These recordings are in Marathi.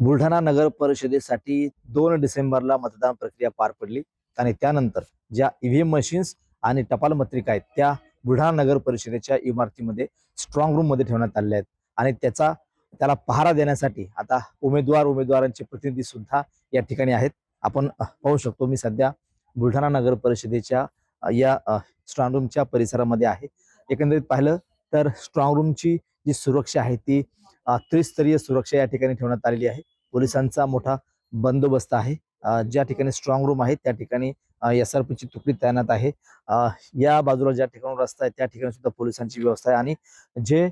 बुलढाणा नगर परिषदेसाठी दोन डिसेंबरला मतदान प्रक्रिया पार पडली. आणि त्यानंतर ज्या ईव्हीएम मशीन्स आणि टपाल पत्रिका आहेत त्या बुलढाणा नगर परिषदेच्या इमारतीमध्ये स्ट्रॉंग रूममध्ये ठेवण्यात आलेल्या आहेत. आणि त्याचा त्याला पहारा देण्यासाठी आता उमेदवार उमेदवारांचे प्रतिनिधी सुद्धा या ठिकाणी आहेत. आपण पाहू शकतो मी सध्या बुलढाणा नगर परिषदेच्या या स्ट्रॉंग रूमच्या परिसरामध्ये आहे. एकंदरीत पाहिलं तर स्ट्रॉंग रूमची जी सुरक्षा आहे ती त्रिस्तरीय सुरक्षा या ठिकाणी ठेवण्यात आलेली आहे. पोलिसांचा मोठा बंदोबस्त आहे. ज्या ठिकाणी स्ट्रॉंग रूम आहे त्या ठिकाणी एस आर पीची तुकडी तैनात आहे. या बाजूला ज्या ठिकाणी रस्ता आहे त्या ठिकाणी सुद्धा पोलिसांची व्यवस्था आहे. आणि जे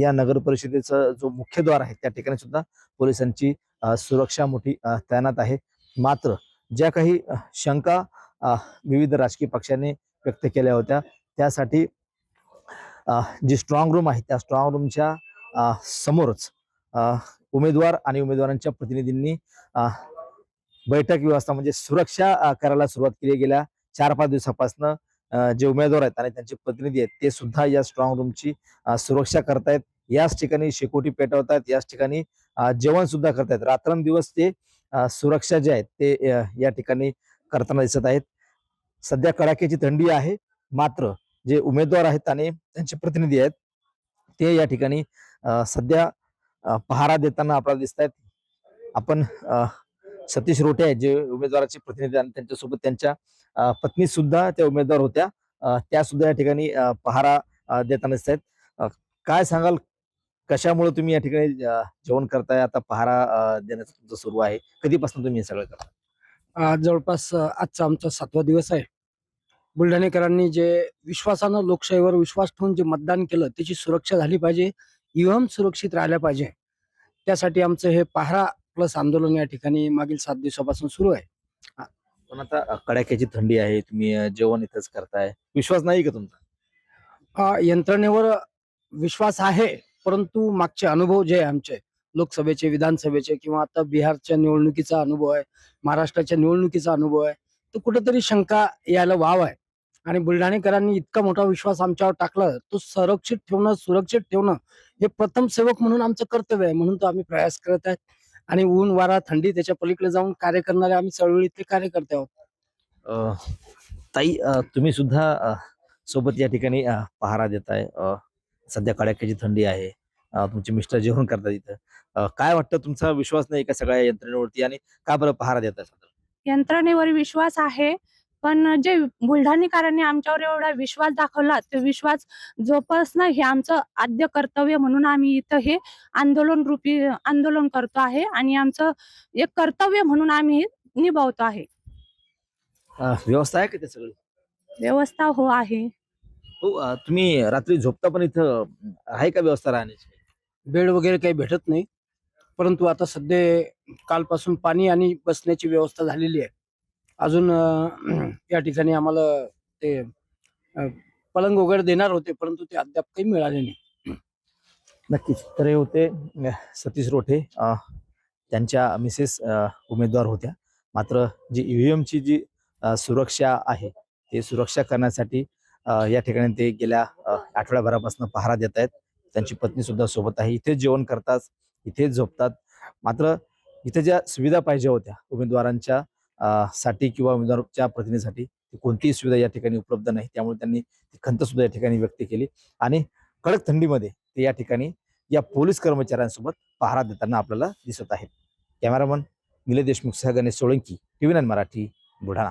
या नगर परिषदेचा जो मुख्य द्वार आहे त्या ठिकाणी सुद्धा पोलिसांची सुरक्षा मोठी तैनात आहे. मात्र ज्या काही शंका विविध राजकीय पक्षांनी व्यक्त केल्या होत्या त्यासाठी जी स्ट्रॉंग रूम आहे त्या स्ट्रॉंग रूमच्या समोरच अ, उमेदवार आणि उमेदवारांच्या प्रतिनिधींनी बैठक व्यवस्था म्हणजे सुरक्षा करायला सुरुवात केली. गेल्या चार पाच दिवसापासून जे उमेदवार आहेत आणि त्यांचे प्रतिनिधी आहेत ते सुद्धा या स्ट्रॉंग रूमची सुरक्षा करतायत. याच ठिकाणी शेकोटी पेटवतायत याच ठिकाणी जेवण सुद्धा करतायत. रात्रंदिवस ते सुरक्षा जे आहेत ते या ठिकाणी करताना दिसत आहेत. सध्या कडाक्याची थंडी आहे मात्र जे उमेदवार आहेत आणि त्यांचे प्रतिनिधी आहेत ते या ठिकाणी सध्या पहारा देताना आपल्याला दिसत आहेत आपण सतीश रोटे जे उमेदवाराचे प्रतिनिधी आणि त्यांच्यासोबत त्यांच्या पत्नी सुद्धा त्या उमेदवार होत्या. त्या सुद्धा या ठिकाणी पहारा देताना दिसत आहेत काय सांगाल? कशामुळे तुम्ही या ठिकाणी जेवण करताय? आता पहारा देण्याचं तुमचं सुरू आहे. कधीपासून तुम्ही हे सगळं करता? आज जवळपास आजचा आमचा सातवा दिवस आहे. बुलढाणेकरांनी जे विश्वासानं लोकशाहीवर विश्वास ठेवून जे मतदान केलं त्याची सुरक्षा झाली पाहिजे. ईव्हीएम सुरक्षित राहिल्या पाहिजे. त्यासाठी आमचं हे पहारा प्लस आंदोलन या ठिकाणी मागील सात दिवसापासून सुरू आहे. पण आता कडाक्याची थंडी आहे तुम्ही जेवण इथंच करताय. विश्वास नाही का तुमचा? यंत्रणेवर विश्वास आहे परंतु मागचे अनुभव जे आहे आमचे लोकसभेचे विधानसभेचे किंवा आता बिहारच्या निवडणुकीचा अनुभव आहे महाराष्ट्राच्या निवडणुकीचा अनुभव आहे तर कुठेतरी शंका यायला वाव आहे. आणि बुलढाणेकरांनी इतका मोठा विश्वास आमच्यावर टाकला तो संरक्षित ठेवणं सुरक्षित ठेवणं हे प्रथम सेवक म्हणून आमचं कर्तव्य आहे म्हणून तो आम्ही प्रयास करत आहेत आणि ऊन वारा थंडी त्याच्या पलीकडे जाऊन कार्य करणारे आम्ही चळवळीतले कार्यकर्ते आहोत. अ, ताई तुम्ही सुद्धा सोबत या ठिकाणी पहारा देताय अ, सध्या कडाक्याची थंडी आहे. तुमचे मिस्टर जेवण करतात इथं. काय वाटतं तुमचा विश्वास नाही का सगळ्या यंत्रणेवरती? आणि का बरं पहारा देताय यंत्रणेवर विश्वास आहे. पण जे बुलढाणेकरांनी आमच्यावर एवढा विश्वास दाखवला तो विश्वास जोपासणं हे आमचं आद्य कर्तव्य म्हणून आम्ही इथं हे आंदोलन रूपी आंदोलन करतो आहे आणि आमचं एक कर्तव्य म्हणून आम्ही निभावतो आहे. व्यवस्था आहे का ते सगळी? व्यवस्था हो आहे. हो तुम्ही रात्री झोपता पण इथं आहे का व्यवस्था राहण्याची? बेड वगैरे काही भेटत नाही परंतु आता सध्या कालपासून पाणी आणि बसण्याची व्यवस्था झालेली आहे. अजून या ठिकाणी आम्हाला ते पलंग वगैरे देणार होते परंतु ते अद्याप काही मिळाले नाही. नक्कीच. तर हे होते सतीश रोठे त्यांच्या मिसेस उमेदवार होत्या. मात्र जी ईव्हीएम ची जी सुरक्षा आहे ते सुरक्षा करण्यासाठी या ठिकाणी ते गेल्या आठवड्याभरापासून पहारा देत आहेत. त्यांची पत्नी सुद्धा सोबत आहे. इथेच जेवण करतात इथेच झोपतात. मात्र इथे ज्या सुविधा पाहिजे होत्या उमेदवारांच्या साठी किंवा उमेदवारच्या प्रतिनिधीसाठी ती कोणतीही सुविधा या ठिकाणी उपलब्ध नाही. त्यामुळे त्यांनी ती खंत सुद्धा या ठिकाणी व्यक्त केली आणि कडक थंडीमध्ये ते या ठिकाणी या पोलीस कर्मचाऱ्यांसोबत पहारा देताना आपल्याला दिसत आहेत. कॅमेरामन निलेश देशमुख सह गणेश सोळंकी टीव्ही नाईन मराठी बुलढाणा.